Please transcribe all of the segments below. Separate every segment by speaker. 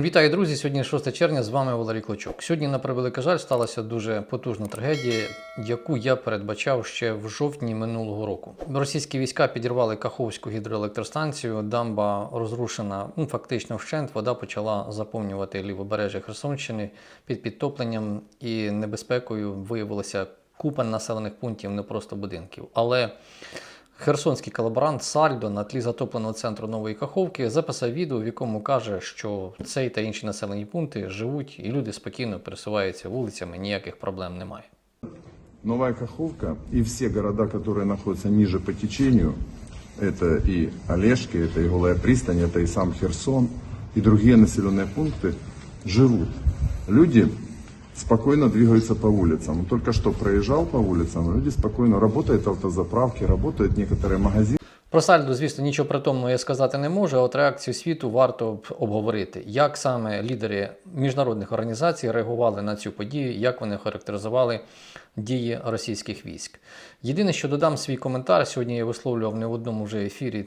Speaker 1: Вітаю, друзі! Сьогодні 6 червня. З вами Валерій Клочок. Сьогодні, на превеликий жаль, сталася дуже потужна трагедія, яку я передбачав ще в жовтні минулого року. Російські війська підірвали Каховську гідроелектростанцію. Дамба розрушена, ну фактично вщент. Вода почала заповнювати лівобережжя Херсонщини під підтопленням і небезпекою виявилася купа населених пунктів, не просто будинків. Але Херсонський колаборант Сальдо на тлі затопленого центру Нової Каховки записав відео, в якому каже, що цей та інші населені пункти живуть і люди спокійно пересуваються вулицями, ніяких проблем немає.
Speaker 2: Новая Каховка и все города, которые находятся ниже по течению, это и Олежки, это и Голая пристань, это и сам Херсон, и другие населенные пункты, живут. Люди спокойно двигаются по улицам. Вот Только что проезжал по улицам, люди спокойно, работают автозаправки, работают некоторые магазины.
Speaker 1: Про Сальдо, звісно, нічого притомного я сказати не можу, а от реакцію світу варто обговорити, як саме лідери міжнародних організацій реагували на цю подію, як вони характеризували дії російських військ. Єдине, що додам свій коментар, сьогодні я висловлював не в одному вже ефірі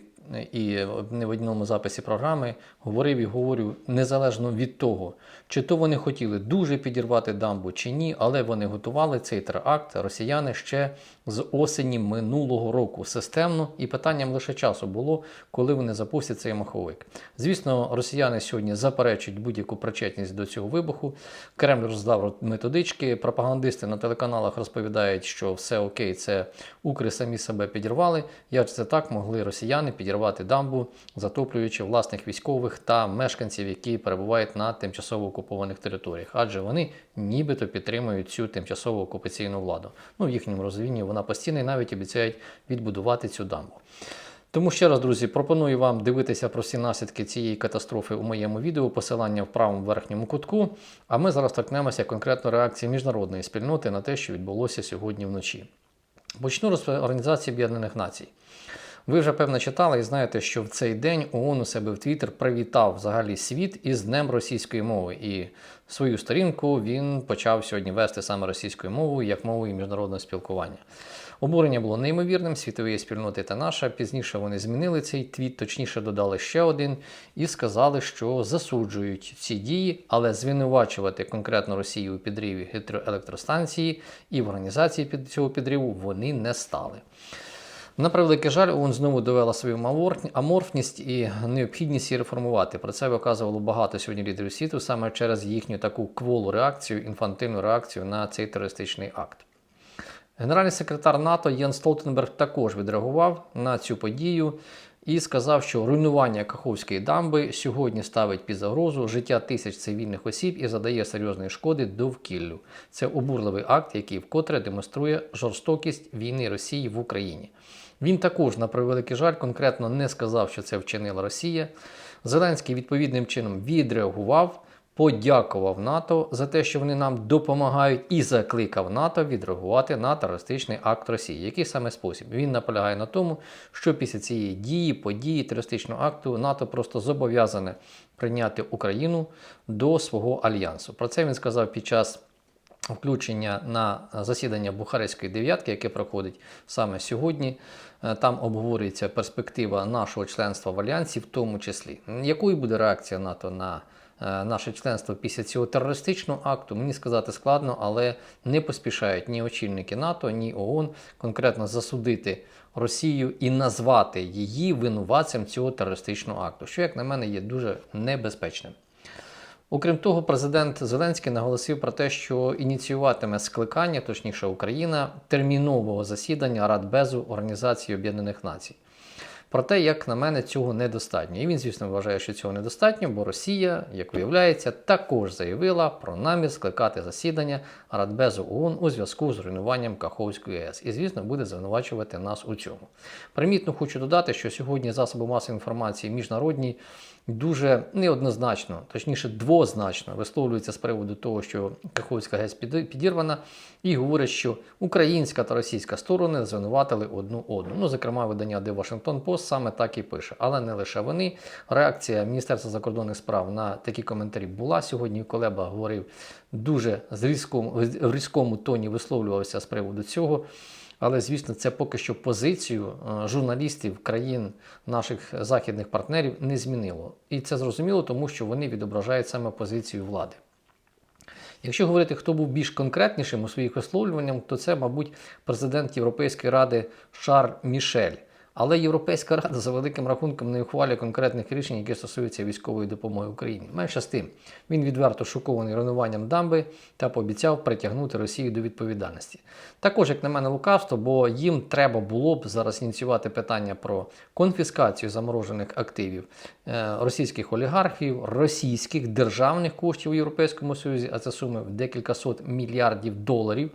Speaker 1: і не в одному записі програми, говорив і говорю незалежно від того, чи то вони хотіли дуже підірвати дамбу чи ні, але вони готували цей теракт росіяни ще з осені минулого року системно, і питанням лише часу було, коли вони запустять цей маховик. Звісно, росіяни сьогодні заперечують будь-яку причетність до цього вибуху. Кремль роздав методички. Пропагандисти на телеканалах розповідають, що все окей, це укри самі себе підірвали. Як це так могли росіяни підірвати дамбу, затоплюючи власних військових та мешканців, які перебувають на тимчасово окупованих територіях, адже вони нібито підтримують цю тимчасову окупаційну владу. Ну в їхньому розумінні вона постійно і навіть обіцяють відбудувати цю дамбу. Тому ще раз, друзі, пропоную вам дивитися про всі наслідки цієї катастрофи у моєму відео, посилання в правому верхньому кутку. А ми зараз торкнемося конкретно реакції міжнародної спільноти на те, що відбулося сьогодні вночі. Почну з Організації Об'єднаних Націй. Ви вже певно читали і знаєте, що в цей день ООН у себе в Твіттер привітав взагалі світ із Днем російської мови. І свою сторінку він почав сьогодні вести саме російською мовою як мовою міжнародного спілкування. Обурення було неймовірним, світової спільноти та наша. Пізніше вони змінили цей твіт, точніше додали ще один і сказали, що засуджують ці дії, але звинувачувати конкретно Росію у підриві гідроелектростанції і в організації під цього підриву вони не стали. На превеликий жаль, ООН знову довела свою аморфність і необхідність її реформувати. Про це виказувало багато сьогодні лідерів світу саме через їхню таку кволу реакцію, інфантильну реакцію на цей терористичний акт. Генеральний секретар НАТО Єн Столтенберг також відреагував на цю подію і сказав, що руйнування Каховської дамби сьогодні ставить під загрозу життя тисяч цивільних осіб і задає серйозної шкоди довкіллю. Це обурливий акт, який вкотре демонструє жорстокість війни Росії в Україні. Він також, на превеликий жаль, конкретно не сказав, що це вчинила Росія. Зеленський відповідним чином відреагував подякував НАТО за те, що вони нам допомагають, і закликав НАТО відреагувати на терористичний акт Росії. Який саме спосіб? Він наполягає на тому, що після цієї дії, події терористичного акту НАТО просто зобов'язане прийняти Україну до свого альянсу. Про це він сказав під час. Включення на засідання Бухарестської дев'ятки, яке проходить саме сьогодні, Е, там обговорюється перспектива нашого членства в альянсі, в тому числі. Якою буде реакція НАТО на е, наше членство після цього терористичного акту, мені сказати складно, але не поспішають ні очільники НАТО, ні ООН конкретно засудити Росію і назвати її винуватцем цього терористичного акту, що, як на мене, є дуже небезпечним. Окрім того, президент Зеленський наголосив про те, що ініціюватиме скликання, точніше Україна, термінового засідання Радбезу Організації Об'єднаних Націй. Проте, як на мене, цього недостатньо. І він, звісно, вважає, що цього недостатньо, бо Росія, як виявляється, також заявила про намір скликати засідання Радбезу ООН у зв'язку з руйнуванням Каховської АЕС. І, звісно, буде звинувачувати нас у цьому. Примітно хочу додати, що сьогодні засоби масової інформації міжнародні дуже неоднозначно, точніше, двозначно висловлюються з приводу того, що Каховська ГЕС підірвана, і говорять, що українська та російська сторони звинуватили одну одну. Ну, зокрема, видання The Washington Post саме так і пише. Але не лише вони. Реакція Міністерства закордонних справ на такі коментарі була сьогодні. Колеба говорив дуже з різкому, в різкому тоні висловлювався з приводу цього. Але звісно, це поки що позицію е, журналістів країн наших західних партнерів не змінило. І це зрозуміло, тому що вони відображають саме позицію влади. Якщо говорити, хто був більш конкретнішим у своїх висловлюваннях, то це, мабуть, президент Європейської ради Шар Мішель. Але Європейська рада за великим рахунком не ухвалює конкретних рішень, які стосуються військової допомоги Україні. Менше з тим, він відверто шокований руйнуванням дамби та пообіцяв притягнути Росію до відповідальності. Також, як на мене, лукавство, бо їм треба було б зараз ініціювати питання про конфіскацію заморожених активів е, російських олігархів, російських державних коштів у Європейському Союзі, а це суми в декілька сот мільярдів доларів.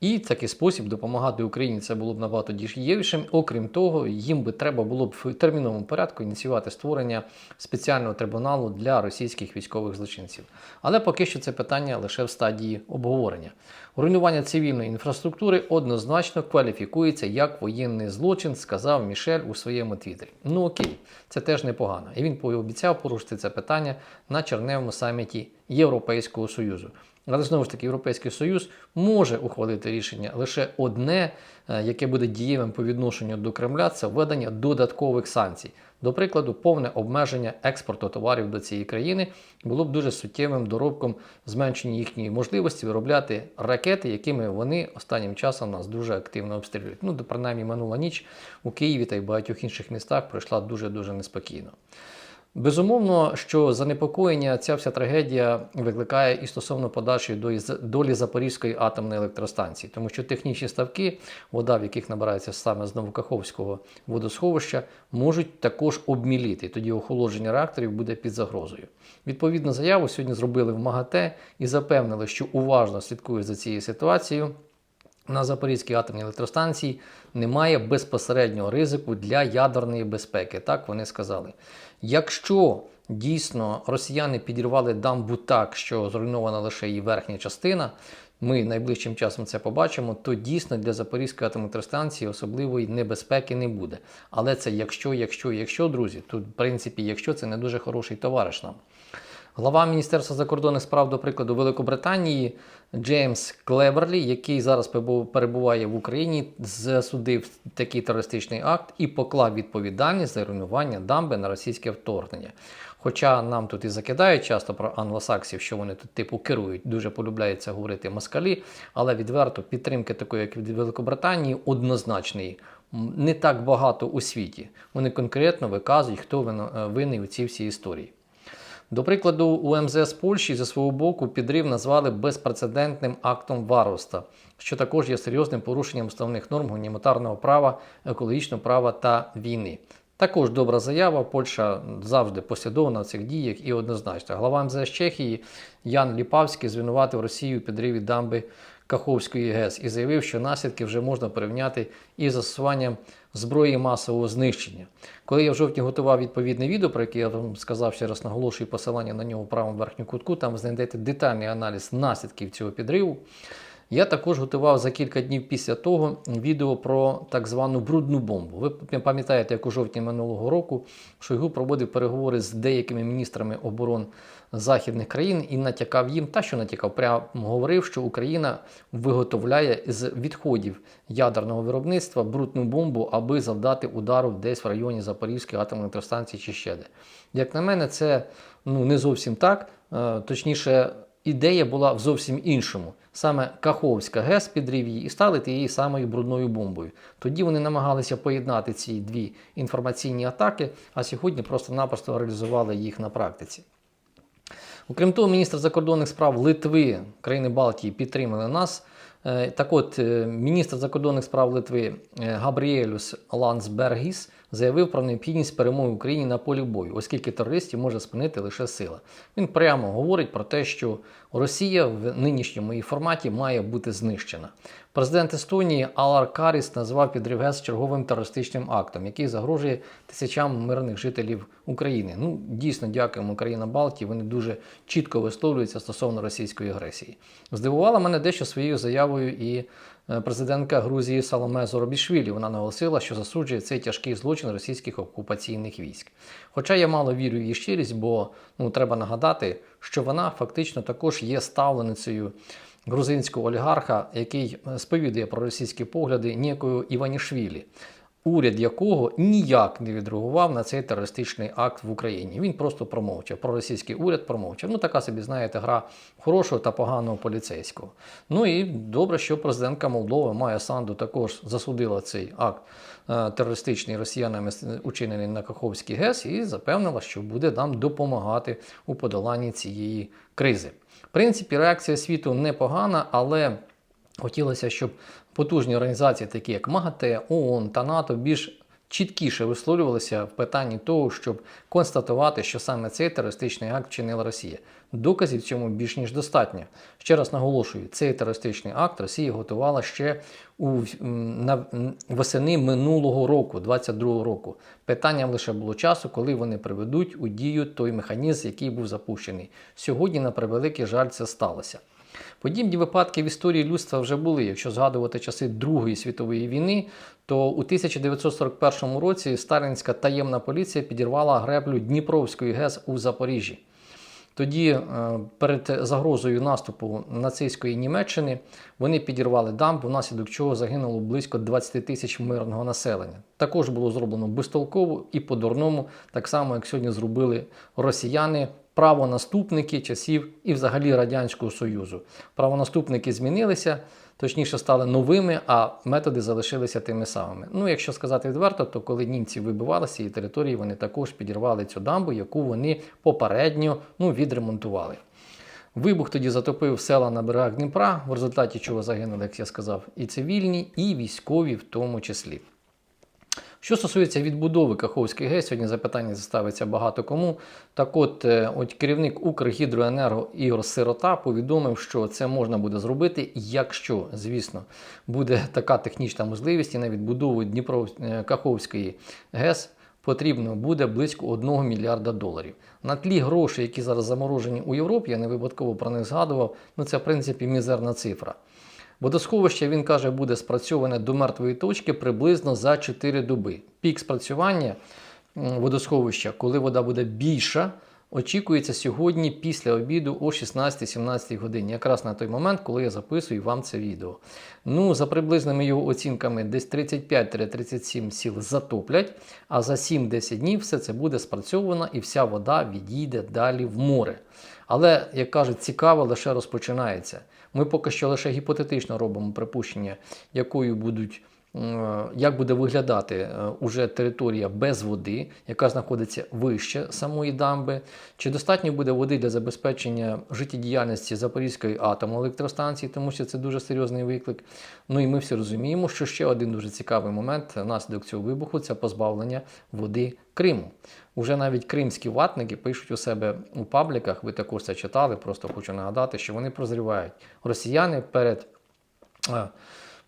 Speaker 1: І такий спосіб допомагати Україні це було б набагато дієвішим. Окрім того, їм би треба було б в терміновому порядку ініціювати створення спеціального трибуналу для російських військових злочинців. Але поки що це питання лише в стадії обговорення. Руйнування цивільної інфраструктури однозначно кваліфікується як воєнний злочин, сказав Мішель у своєму твіттері. Ну окей, це теж непогано. І він пообіцяв порушити це питання на черневому саміті Європейського Союзу. Але знову ж таки, Європейський Союз може ухвалити рішення лише одне, е, яке буде дієвим по відношенню до Кремля, це введення додаткових санкцій. До прикладу, повне обмеження експорту товарів до цієї країни було б дуже суттєвим доробком зменшення їхньої можливості виробляти ракети, якими вони останнім часом нас дуже активно обстрілюють. Ну, принаймні, минула ніч у Києві та й багатьох інших містах пройшла дуже дуже неспокійно. Безумовно, що занепокоєння ця вся трагедія викликає і стосовно подальшої долі- Запорізької атомної електростанції, тому що технічні ставки, вода в яких набирається саме з Новокаховського водосховища, можуть також обміліти. Тоді охолодження реакторів буде під загрозою. Відповідну заяву сьогодні зробили в МАГАТЕ і запевнили, що уважно слідкують за цією ситуацією. На Запорізькій атомній електростанції немає безпосереднього ризику для ядерної безпеки. Так вони сказали. Якщо дійсно росіяни підірвали дамбу так, що зруйнована лише її верхня частина, ми найближчим часом це побачимо, то дійсно для Запорізької атомної електростанції особливої небезпеки не буде. Але це якщо, якщо, якщо, друзі, тут, в принципі, якщо це не дуже хороший товариш нам. Глава Міністерства закордонних справ, до прикладу, Великобританії Джеймс Клеверлі, який зараз перебуває в Україні, засудив такий терористичний акт і поклав відповідальність за руйнування дамби на російське вторгнення. Хоча нам тут і закидають часто про англосаксів, що вони тут типу керують, дуже полюбляється говорити москалі, але відверто підтримки такої, як від Великобританії, однозначної. Не так багато у світі. Вони конкретно виказують, хто е, винний у цій всій історії. До прикладу, у МЗС Польщі зі свого боку підрив назвали безпрецедентним актом варварства, що також є серйозним порушенням основних норм гуманітарного права, екологічного права та війни. Також добра заява. Польща завжди послідовна в цих діях і однозначно. Глава МЗС Чехії Ян Ліпавський звинуватив Росію у підриві дамби Каховської ГЕС і заявив, що наслідки вже можна порівняти із застосуванням зброї масового знищення. Коли я в жовтні готував відповідне відео, про яке я вам сказав ще раз наголошую посилання на нього в правому верхньому кутку, там ви знайдете детальний аналіз наслідків цього підриву. Я також готував за кілька днів після того відео про так звану брудну бомбу. Ви пам'ятаєте, як у жовтні минулого року Шойгу проводив переговори з деякими міністрами оборон західних країн і натякав їм, та що натякав, прямо говорив, що Україна виготовляє з відходів ядерного виробництва брудну бомбу, аби завдати удару десь в районі Запорізької атомної електростанції чи ще де. Як на мене, це ну не зовсім так. Е, Точніше, ідея була в зовсім іншому. Саме Каховська ГЕС підрив її і стали тією самою брудною бомбою. Тоді вони намагалися поєднати ці дві інформаційні атаки, а сьогодні просто-напросто реалізували їх на практиці. Окрім того, міністр закордонних справ Литви, країни Балтії підтримали нас. Е, Так от, е, міністр закордонних справ Литви е, Габріелюс Лансбергіс заявив про необхідність перемоги Україні на полі бою, оскільки терористів може спинити лише сила. Він прямо говорить про те, що Росія в нинішньому її форматі має бути знищена. Президент Естонії Алар Каріс назвав підрив ГЕС черговим терористичним актом, який загрожує тисячам мирних жителів України. Ну, дійсно, дякуємо країна Балтії. Вони дуже чітко висловлюються стосовно російської агресії. Здивувала мене дещо своєю заявою і е, президентка Грузії Саломе Зоробішвілі. Вона наголосила, що засуджує цей тяжкий злочин російських окупаційних військ. Хоча я мало вірю в її щирість, бо ну треба нагадати, що вона фактично також є ставленицею грузинського олігарха, який е, сповідує про російські погляди ніякого Іванішвілі, уряд якого ніяк не відреагував на цей терористичний акт в Україні. Він просто промовчав. Про російський уряд промовчав. Ну, така собі, знаєте, гра хорошого та поганого поліцейського. Ну і добре, що президентка Молдови Майя Санду також засудила цей акт е, терористичний росіянами учинений на Каховський ГЕС і запевнила, що буде нам допомагати у подоланні цієї кризи. В принципі, реакція світу непогана, але хотілося, щоб потужні організації, такі як МАГАТЕ, ООН та НАТО, більш чіткіше висловлювалися в питанні того, щоб констатувати, що саме цей терористичний акт вчинила Росія. Доказів цьому більш ніж достатньо. Ще раз наголошую, цей терористичний акт Росія готувала ще у на восени минулого року, 22 року. Питанням лише було часу, коли вони приведуть у дію той механізм, який був запущений. Сьогодні, на превеликий жаль, це сталося. Подібні випадки в історії людства вже були. Якщо згадувати часи Другої світової війни, то у 1941 році сталінська таємна поліція підірвала греблю Дніпровської ГЕС у Запоріжжі. Тоді, е, перед загрозою наступу нацистської Німеччини, вони підірвали дамбу, внаслідок чого загинуло близько 20 тисяч мирного населення. Також було зроблено безтолково і по-дурному, так само як сьогодні зробили росіяни. Правонаступники часів і взагалі Радянського Союзу. Правонаступники змінилися, точніше стали новими, а методи залишилися тими самими. Ну, якщо сказати відверто, то коли німці вибивалися з цієї території, вони також підірвали цю дамбу, яку вони попередньо ну, відремонтували. Вибух тоді затопив села на берегах Дніпра, в результаті чого загинули, як я сказав, і цивільні, і військові в тому числі. Що стосується відбудови Каховської ГЕС, сьогодні запитання заставиться багато кому. Так от, е, от керівник Укргідроенерго Ігор Сирота повідомив, що це можна буде зробити, якщо, звісно, буде така технічна можливість і на відбудову Дніпро е, Каховської ГЕС потрібно буде близько 1 мільярда доларів. На тлі грошей, які зараз заморожені у Європі, я не випадково про них згадував, ну це в принципі мізерна цифра. Водосховище, він каже, буде спрацьоване до мертвої точки приблизно за 4 доби. Пік спрацювання водосховища, коли вода буде більша, очікується сьогодні після обіду о 16-17 годині, якраз на той момент, коли я записую вам це відео. Ну, за приблизними його оцінками, десь 35-37 сіл затоплять, а за 7-10 днів все це буде спрацьовано і вся вода відійде далі в море. Але, як кажуть, цікаво лише розпочинається. Ми поки що лише гіпотетично робимо припущення, якою будуть. Е, Як буде виглядати е, уже територія без води, яка знаходиться вище самої дамби? Чи достатньо буде води для забезпечення життєдіяльності Запорізької атомної електростанції, тому що це дуже серйозний виклик. Ну і ми всі розуміємо, що ще один дуже цікавий момент внаслідок цього вибуху це позбавлення води Криму. Уже навіть кримські ватники пишуть у себе у пабліках, ви також це читали, просто хочу нагадати, що вони прозрівають. Росіяни перед е,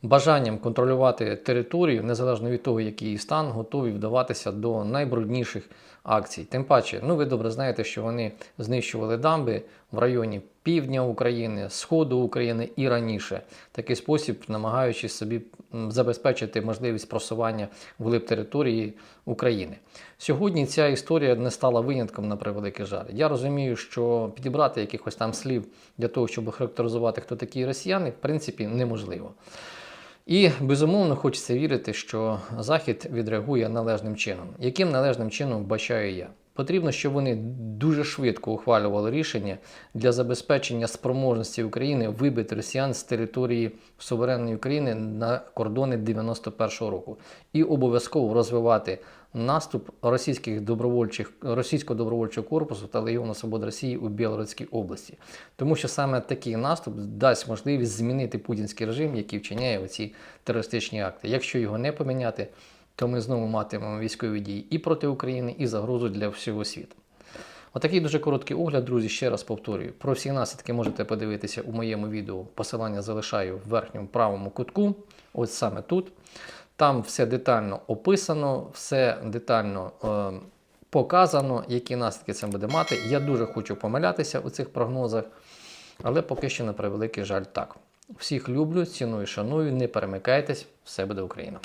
Speaker 1: бажанням контролювати територію, незалежно від того, який її стан, готові вдаватися до найбрудніших акцій. Тим паче, ну ви добре знаєте, що вони знищували дамби в районі півдня України, сходу України і раніше. Такий спосіб, намагаючись собі забезпечити можливість просування вглиб території України. Сьогодні ця історія не стала винятком на превеликий жаль. Я розумію, що підібрати якихось там слів для того, щоб характеризувати, хто такі росіяни, в принципі, неможливо. І безумовно хочеться вірити, що Захід відреагує належним чином. Яким належним чином бачаю я? Потрібно, щоб вони дуже швидко ухвалювали рішення для забезпечення спроможності України вибити росіян з території суверенної України на кордони 91-го року і обов'язково розвивати наступ російських добровольчих російського добровольчого корпусу та Легіону Свободи Росії у Білоруській області, тому що саме такий наступ дасть можливість змінити путінський режим, який вчиняє оці терористичні акти. Якщо його не поміняти, то ми знову матимемо військові дії і проти України, і загрозу для всього світу. Отакий дуже короткий огляд, друзі. Ще раз повторюю. Про всі наслідки можете подивитися у моєму відео. Посилання залишаю в верхньому правому кутку, ось саме тут. Там все детально описано, все детально е, показано, які наслідки це буде мати. Я дуже хочу помилятися у цих прогнозах, але поки що, на превеликий жаль, так. Всіх люблю, ціную, шаную, не перемикайтесь, все буде Україна.